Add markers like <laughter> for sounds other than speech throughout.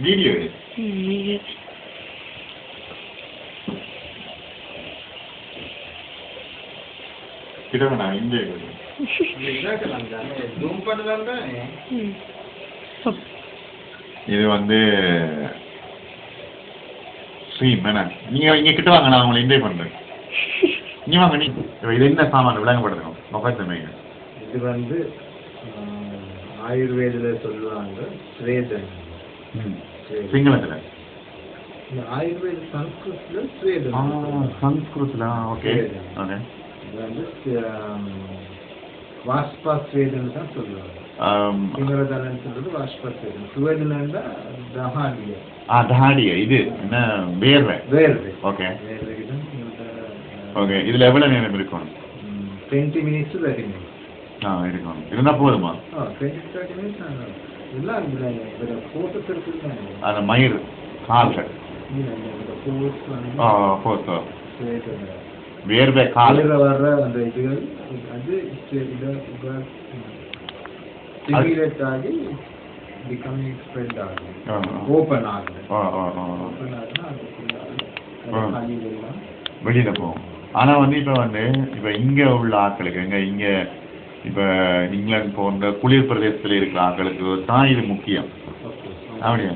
Video ம் இது கிட்ட நான் இங்கே இது வந்து ஸ்ட்ரீம் என்ன நீங்க இங்க கிட்ட வாங்க நான் உங்களை என்ஜாய் பண்றேன் நீ வாங்க நீ இது என்ன சாமான் விளங்கப்படுத்தணும் முகத்தமைங்க இது வந்து ஆயுர்வேதில சொல்லுவாங்க ஸ்ரேதன் சிங்களத்துல? ஆயுர்வேத சம்ஸ்கிருத்ல ஸ்வேதன் சம்ஸ்கிருத்ல ஓகே. ஓகே. வந்து வாஷ்பா ஸ்வேதன் தான் சொல்லுவாங்க. சிங்களதலன்னு சொல்றது வாஷ்பா ஸ்வேதன் சுவேதனா தஹாடிய ஆ தாடிய இது என்ன வேர்வை? வேர்வை. ஓகே. வேர்வைக்கு தான் ஓகே. இதுல எவ்வளவு நேரம் இருக்கணும் டுவெண்ட்டி மினிட்ஸ் தேர்ட்டி மினிட்ஸ் ஆ இருக்கணும் இருந்தா போதுமா? ஆ டுவெண்ட்டி தேர்ட்டி மினிட்ஸ் அந்த மயிர் கால்கள் வேர்வை கால். வர்ற அந்த இதுகள் அது ஸ்டிமுலேட் ஆகி பிகமிங் ஸ்ப்ரெட் ஆகுது. ஓப்பன் ஆகுது ஆ, ஆ, ஆ. ஓப்பன் ஆகுதுன்னா வெளியில போகும். ஆனா வந்து இப்ப வந்து இப்ப இங்க உள்ள ஆட்களுக்கு எங்க இங்க இப்ப இங்கிலாந்து போன்ற குளிர் பிரதேசத்துல இருக்கிற ஆட்களுக்கு தான் இது முக்கியம். அப்படியா?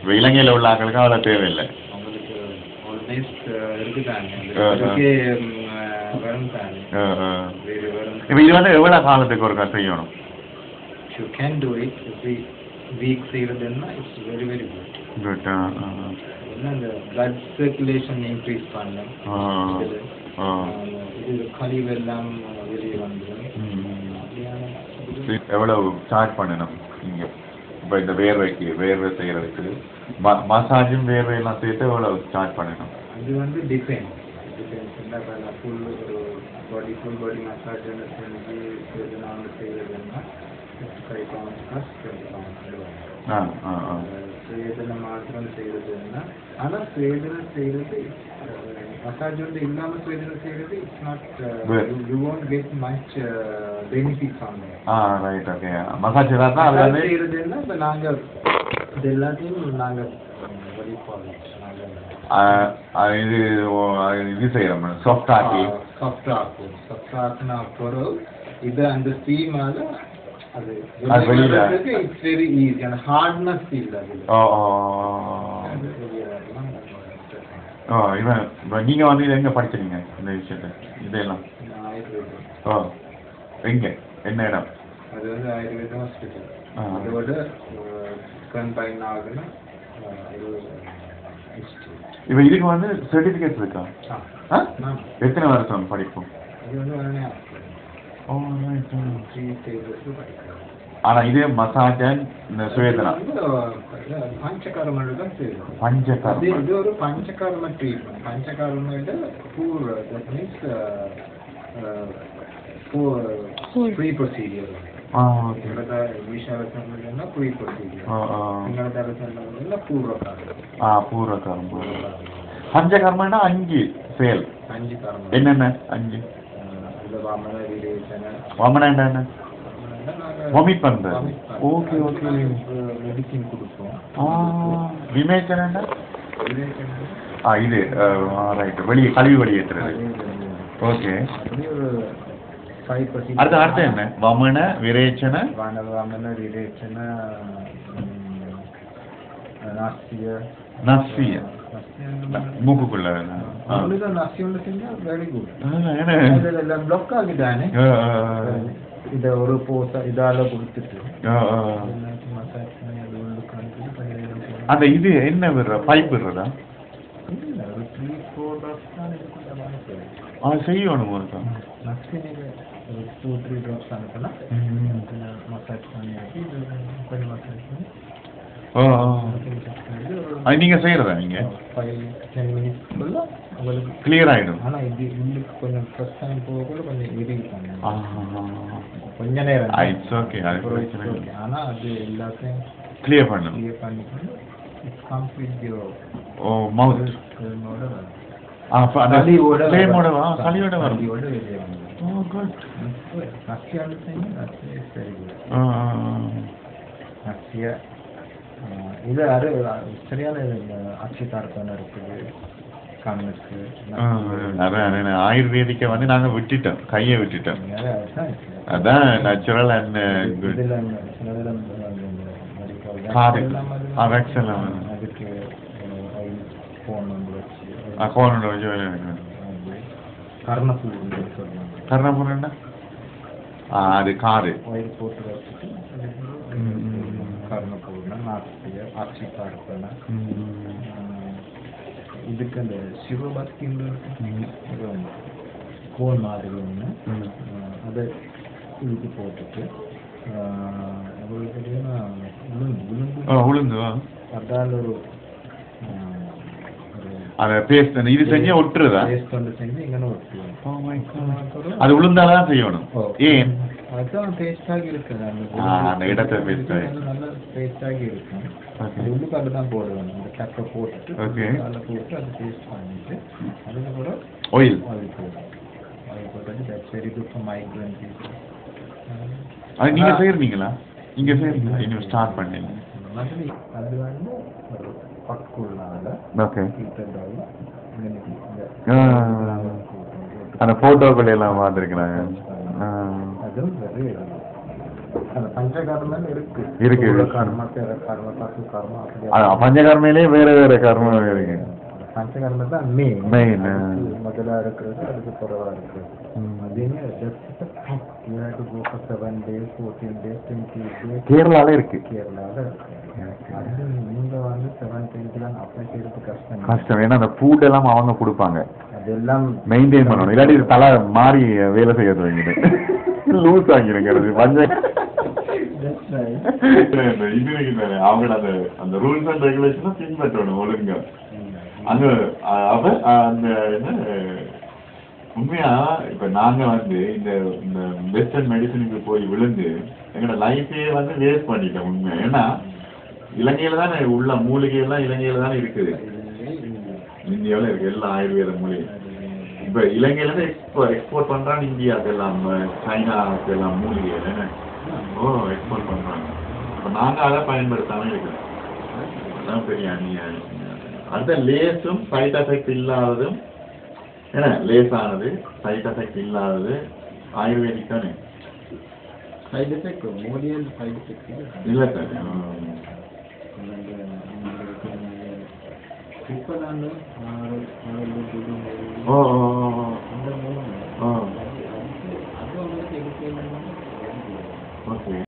இப்ப இலங்கையில உள்ள ஆட்களுக்கு அவ்வளவு தேவையில்லை. இப்ப இது வந்து எவ்வளவு காலத்துக்கு ஒருக்கா செய்யணும்? Can do it every week செய்கிறதுன்னா it's very very good என்ன அந்த பிளட் சர்க்குலேஷன் இன்க்ரீஸ். இது கழிவெல்லாம் வெளியே இது எவ்வளவு சார்ஜ் பண்ணணும் இங்க? இப்ப இந்த வேர்வைக்கு வேர்வை செய்யறதுக்கு. ம- மசாஜும் வேர்வையெல்லாம் சேர்த்து எவ்வளவு சார்ஜ் பண்ணணும்? அது வந்து பண்ண ஃபுல் ஒரு பாடி ஃபுல் பாடி மசாஜ் செஞ்சு நாங்கள் பவுண்ட்ஸ் ஆ ஆ ஆ. சுவேதனை மாத்திரம் செய்யறதுன்னா ஆனா சுவேதனை செய்யறது மசாஜ் வந்து இல்லாம சுவேதனை செய்யறது it's not. You want get much benefits on uh right okay massage ஏதாவது அது மசாஜ் வந்து செய்யறதுன்னா இப்ப நாங்க இது எல்லாத்தையும் நாங்க வெளிப்பாடு நாங்க ஆ, ஆ, இது இது செய்யறோம் சாஃப்ட் ஆக்கி சாஃப்ட் ஆக்கும் சாஃப்ட் ஆக்குன அப்புறம் இது அந்த ஸ்டீமால அது வெளியில. இட்ஸ் வெரி ஈஸி அந்த ஹார்ட்னஸ் இல்ல ஓ ஓ இவன் இப்ப நீங்க வந்து இதை எங்க படிச்சீங்க இந்த விஷயத்த? இதெல்லாம் ஓ எங்க? என்ன இடம்? அது வந்து ஆயுர்வேத ஹாஸ்பிட்டல். அதோட கம்பைன் இன்ஸ்டியூட் இப்ப இதுக்கு வந்து சர்டிபிகேட் இருக்கா. எத்தனை வருஷம் படிக்கும் ஆனா இது மசாஜ் இந்த சுவேதனா. இது வந்து பஞ்சகர்ம தான் செய்யணும் அது பஞ்சகர்ம இது ஒரு Panchakarma treatment Panchakarma poor that means pre pre procedure uh uh. எங்களோட சொன்னதுன்னா பூர்வகாலம் ஆ பூர்வகர்ம பஞ்சகர்மன்னா அஞ்சு செயல் அஞ்சு கர்மம் என்னென்ன அஞ்சு அந்த வாமன விவேச்சன வமனா என்ன Vomit பண்றது. Okay, okay. மெடிசின் கொடுப்போம். ஆ விமேச்சனா விவேச்சன ஆ இது ரைட் வெளியே கழிவு வெளியேற்றுறது ஓகே. அடுத்த அடுத்து என்ன? வமன விரேச்சன? வாமன விவேச்சன நாஸ்திய நசிய மூக்குக்குள்ள. ஆ. அவனுதான் நசியம் செஞ்சா வெரி குட் ஆ, என்ன இதெல்லாம் பிளாக் ஆகிட்டானே. ஆ, ஆ, இத ஒரு போச இதால கொடுத்துட்டு. ஆ, ஆ. மசாஜ் பண்ணி அது உள்ளுக்கு அனுப்பி பன்னிரண்டு அது நீங்க செய்யறதா நீங்க ஃபைவ் டென் மினிட்ஸ்க்குள்ள உங்களுக்கு கிளியர் ஆயிடும் ஆனா இது உள்ளுக்கு கொஞ்சம் ஃபர்ஸ்ட் டைம் போகக்குள்ள கொஞ்சம் இரிட்டாங்க ஆ, ஆ, ஆ. கொஞ்ச நேரம் it's okay. அது பிரச்சனை இல்லை. okay. ஆனா அது எல்லாத்தையும் கிளியர் பண்ணும் கிளியர் பண்ணிக்கணும் இட்ஸ் கம்ப்ளீட் ஓ மவுத் ஆ சளியோட வரும். சளியோட வரும் ஓ குட் நசியா குட். நசியா இது அது சரியான இந்த அக்ஷிதார்த்தம் இருக்குது கண்ணுக்கு அதான் ஆயுர்வேதிக்கை வந்து நாங்க விட்டுட்டோம். கையை விட்டுட்டோம். அதான் நேச்சுரல் அண்ட் குட் வச்சு. அக்கௌண்ட் வச்சு வேலை அது கர்ணப்பூர் கர்ணபுரம்னா ஆ அது ஆயில் போட்டு ம். கர்ணப்பூர்னா நாட்டு அக்ஷிதார்த்தனா இதுக்கு அந்த சிவபக்தின்னு இருக்கு. கோல் மாதிரி ஒன்று. அதை இதுக்கு போட்டுட்டு எவ்வளவு தெரியுமா உளுந்து உளுந்து உளுந்து. அதால் ஒரு ஒரு அதை பேஸ்ட் இது செஞ்சு ஒட்டுறதா பேஸ்ட் ஒன்று செஞ்சு இங்கே ஒட்டுவோம் my God. அது செய்யணும் ஏன் அதுதான் பேஸ்டாகி இருக்குது. அந்த ஆ, அந்த இடத்தை paste ஆகி. அது நல்ல பேஸ்டாகி இருக்கும். உள்ளுக்கு அதுதான் போடுவேன் அந்த கப்பை போட்டுட்டு Okay. அதில் போட்டு அதை பேஸ்ட் பண்ணிட்டு அதில் கூட ஆயில் ஆயில் போடுவேன் ஆயில் போட்டு that's very good for migraine அது நீங்க செய்யறீங்களா? நீங்க செய்யறீங்களா? இன்னும் ஸ்டார்ட் பண்ணீங்க அது வந்து ஒரு பக்குள்ளால ஓகே. அந்த போட்டோக்கள் எல்லாம் பார்த்துருக்குறாங்க அப்படி பஞ்சகர்மையிலே வேற வேற கர்மம் இருக்கு. பஞ்சகர்மம் தான் மெயின் Main, ஆ. முதலா இருக்கிறது அதுக்கு குறைவா days கேரளால இருக்கு. கேரளால இருக்கு. நீங்க வந்து செவன் டுவெண்ட்டி தான் அப்ளை செய்யறது கஷ்டம். கஷ்டம். ஏன்னா அந்த ஃபுட் எல்லாம் அவங்க கொடுப்பாங்க. அதெல்லாம் மெயின்டைன் பண்ணணும். இல்லாட்டி தலை மாறி வேலை செய்யறது வாங்கிட்டு <laughs> லூஸ் வாங்கிருக்கிறது பஞ்ச That's right. இது இருக்குதானே, அவங்களோட அந்த அந்த ரூல்ஸ் அண்ட் ரெகுலேஷன் பின்பற்றணும் ஒழுங்கா. அங்க அவ அ- அந்த என்ன உண்மையா இப்ப நாங்க வந்து இந்த இந்த வெஸ்டர்ன் மெடிசனுக்கு போய் விழுந்து எங்களோட லைஃபே வந்து வேஸ்ட் பண்ணிட்டோம் உண்மை. ஏன்னா இலங்கையில தானே உள்ள மூலிகை எல்லாம் இலங்கையில தானே இருக்குது. இந்தியாவில் இருக்கு எல்லா ஆயுர்வேத மூலிகை இப்ப இலங்கையில இருந்து எக்ஸ்போர்ட் இந்தியாவுக்கு எல்லாம் அஹ், சைனாவுக்கு எல்லாம் மூலிகை என்ன ஓ எக்ஸ்போர்ட் பண்றாங்க. இப்ப நாங்க அதை பயன்படுத்தாம இருக்கிறோம். அதான் பெரிய அநியாயம். அடுத்த லேஸும் சைட் எஃபெக்ட் இல்லாததும் என்ன லேஸானது சைட் எஃபெக்ட் இல்லாதது ஆயுர்வேதிக் தானே? சைடு எஃபெக்ட் மோடியல் சைடு எஃபெக்ட் இல்ல. சார். ఓకే.